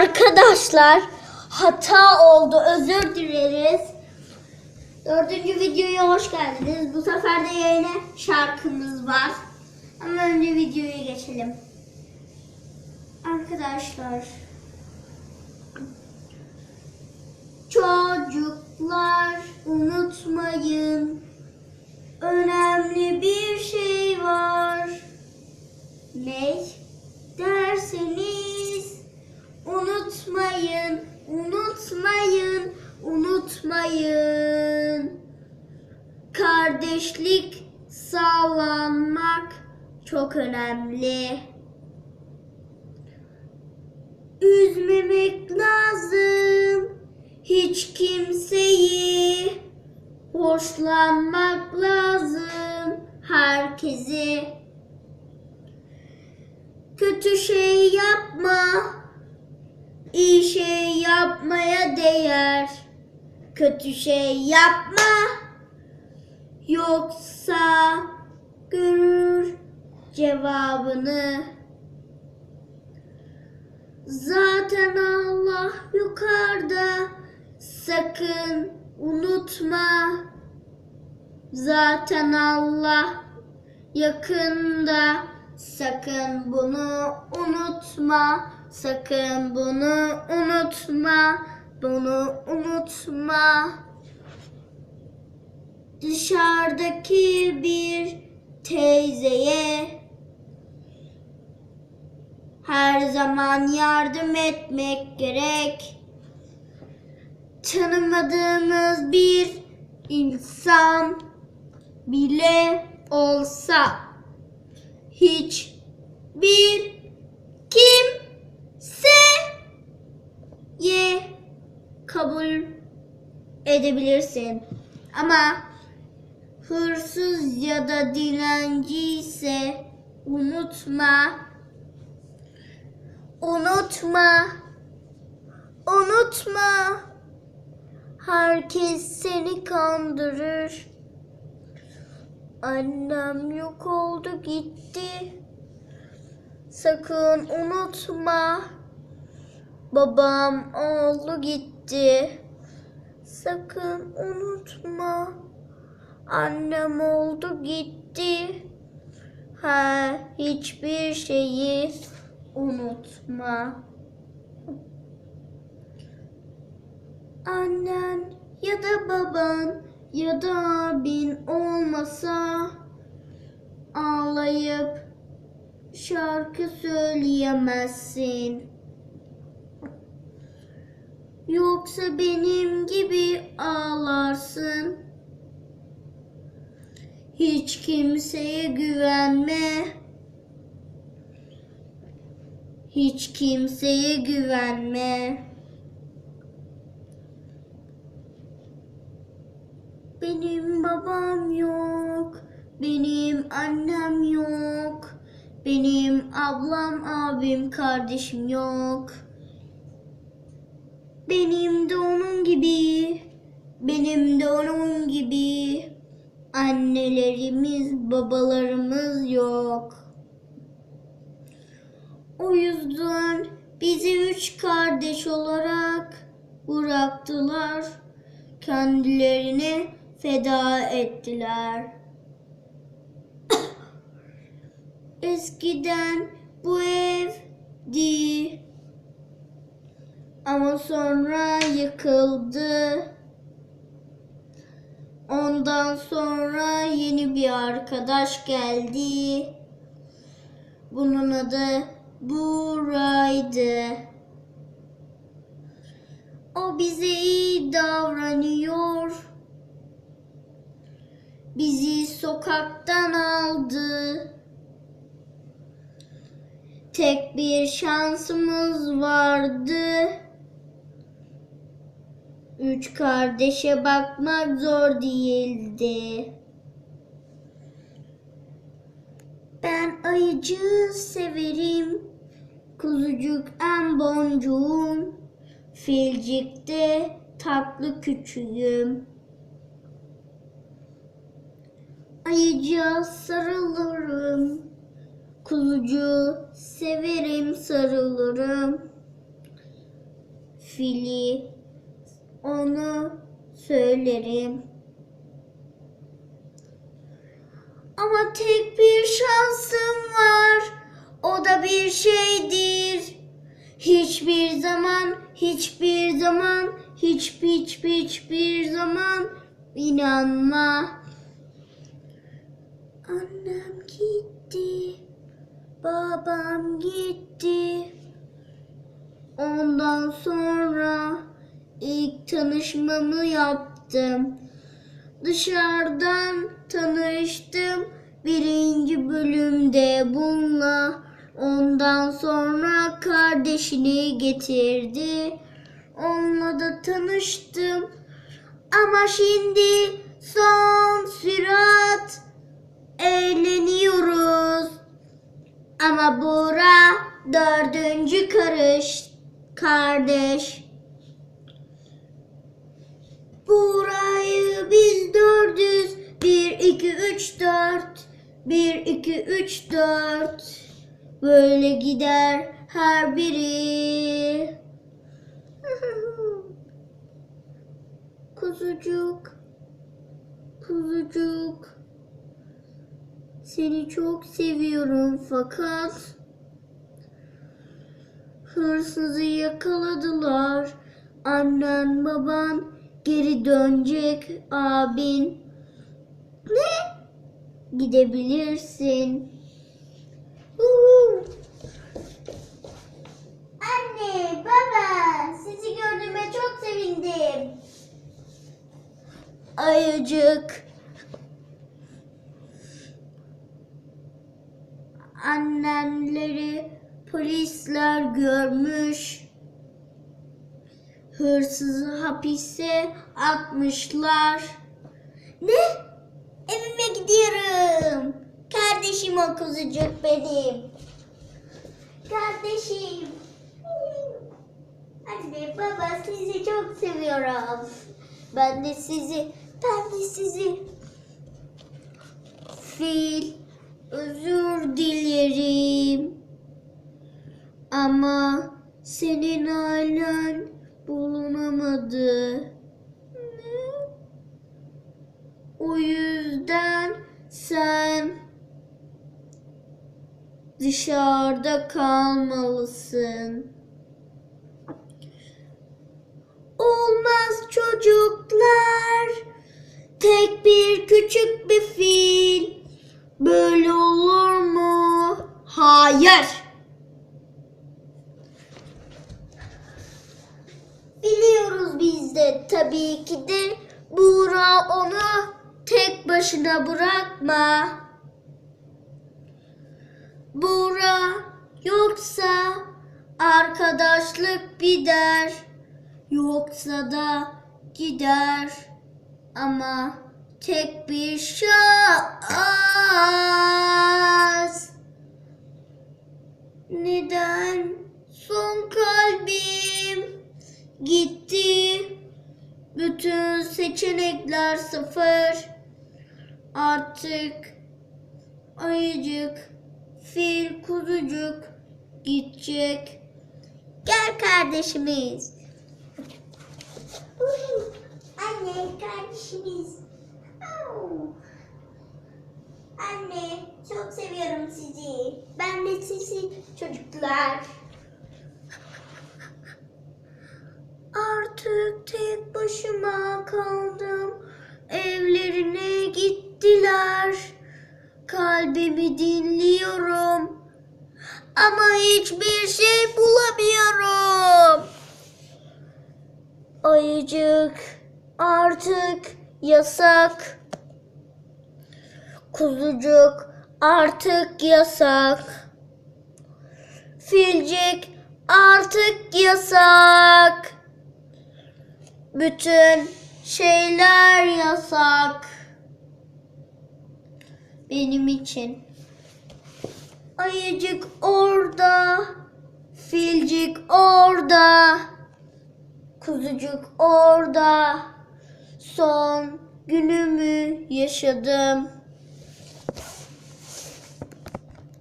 Arkadaşlar hata oldu özür dileriz. Dördüncü videoya hoş geldiniz. Bu sefer de yayına şarkımız var. Ama önce videoya geçelim. Arkadaşlar. Çocuklar unutmayın. Önemli bir şey var. Ne unutmayın, unutmayın, unutmayın. Kardeşlik sağlanmak çok önemli. Üzmemek lazım hiç kimseyi. Hoşlanmak lazım herkesi. Kötü şey yapma. İyi şey yapmaya değer. Kötü şey yapma. Yoksa görür cevabını. Zaten Allah yukarıda. Sakın unutma. Zaten Allah yakında. Sakın bunu unutma. Sakın bunu unutma. Bunu unutma. Dışarıdaki bir teyzeye her zaman yardım etmek gerek. Tanımadığımız bir insan bile olsa hiç bir kimse ye kabul edebilirsin. Ama hırsız ya da dilenci ise unutma. Unutma. Unutma. Herkes seni kandırır. Annem yok oldu gitti. Sakın unutma. Babam oldu gitti. Sakın unutma. Annem oldu gitti. Ha, hiçbir şeyi unutma. Annen ya da baban ya da abin olmasa ağlayıp şarkı söyleyemezsin. Yoksa benim gibi ağlarsın. Hiç kimseye güvenme. Hiç kimseye güvenme. Benim babam yok. Benim annem yok. Benim ablam, abim, kardeşim yok. Benim de onun gibi. Benim de onun gibi. Annelerimiz, babalarımız yok. O yüzden bizi üç kardeş olarak bıraktılar. Kendilerini feda ettiler. Eskiden bu evdi. Ama sonra yıkıldı. Ondan sonra yeni bir arkadaş geldi. Bunun adı Buray'dı. O bize iyi davranıyor. Bizi sokaktan aldı. Tek bir şansımız vardı. Üç kardeşe bakmak zor değildi. Ben ayıcı severim. Kuzucuk en boncuğum. Filcikte tatlı küçüğüm. Ayıcığa sarılırım. Kuzucuğu severim sarılırım. fili. Onu söylerim. Ama tek bir şansım var. O da bir şeydir. Hiçbir zaman, hiçbir zaman, hiç hiç hiçbir zaman inanma. Annem gitti. Babam gitti. Ondan sonra ilk tanışmamı yaptım. Dışarıdan tanıştım birinci bölümde bununla. Ondan sonra kardeşini getirdi. Onunla da tanıştım. Ama şimdi son sürat eğleniyoruz. Ama Bora dördüncü karış kardeş. Biz dördüz. Bir, iki, üç, dört. Bir, iki, üç, dört. Böyle gider her biri. Kuzucuk. Kuzucuk. Seni çok seviyorum fakat hırsızı yakaladılar. Annen baban geri dönecek abin. Ne? Gidebilirsin. Anne, baba, sizi gördüğüme çok sevindim. Ayıcık. Annenleri polisler görmüş. Hırsızı hapise atmışlar. Ne? Evime gidiyorum. Kardeşim o kuzucuk benim. Kardeşim. Anne baba sizi çok seviyorum. Ben de sizi, ben de sizi. Fil, özür dilerim. Ama senin ailen bulunamadı. O yüzden sen dışarıda kalmalısın. Olmaz çocuklar. Tek bir küçük bir fil. Böyle olur mu? Hayır. Biliyoruz biz de tabii ki de Buğra onu tek başına bırakma. Buğra yoksa arkadaşlık gider. Yoksa da gider. Ama tek bir şans. Sıfır. Artık ayıcık, fil, kuzucuk gidecek. Gel kardeşimiz. Anne kardeşimiz. Anne çok seviyorum sizi. Ben de sizi çocuklar. Artık tek başıma kaldım. Evlerine gittiler. Kalbimi dinliyorum. Ama hiçbir şey bulamıyorum. Ayıcık artık yasak. Kuzucuk artık yasak. Filcik artık yasak. Bütün şeyler yasak. Benim için. Ayıcık orada. Filcik orada. Kuzucuk orada. Son günümü yaşadım.